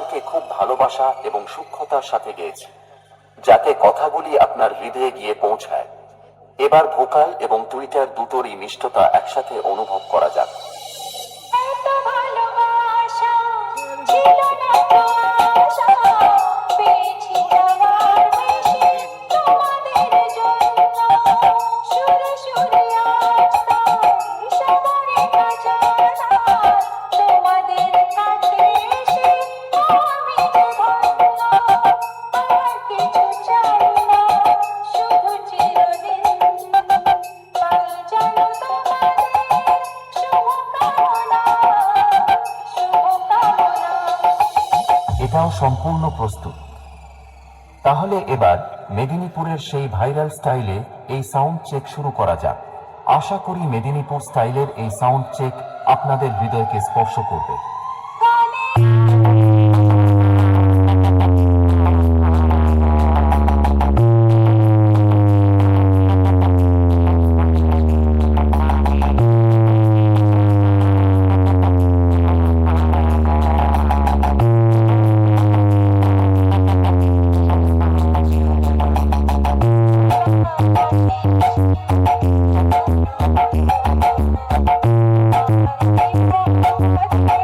ভোকালকে খুব ভালোবাসা এবং সূক্ষ্মতার সাথে গেয়েছে, যাতে কথাগুলি আপনার হৃদয়ে গিয়ে পৌঁছায়। এবার ভোকাল এবং টুইটার দুটোরই মিষ্টতা একসাথে অনুভব করা যাক। এটাও সম্পূর্ণ প্রস্তুত। তাহলে এবার মেদিনীপুরের সেই ভাইরাল স্টাইলে এই সাউন্ড চেক শুরু করা যাক। আশা করি মেদিনীপুর স্টাইলের এই সাউন্ড চেক আপনাদের হৃদয়কে স্পর্শ করবে। Thank you.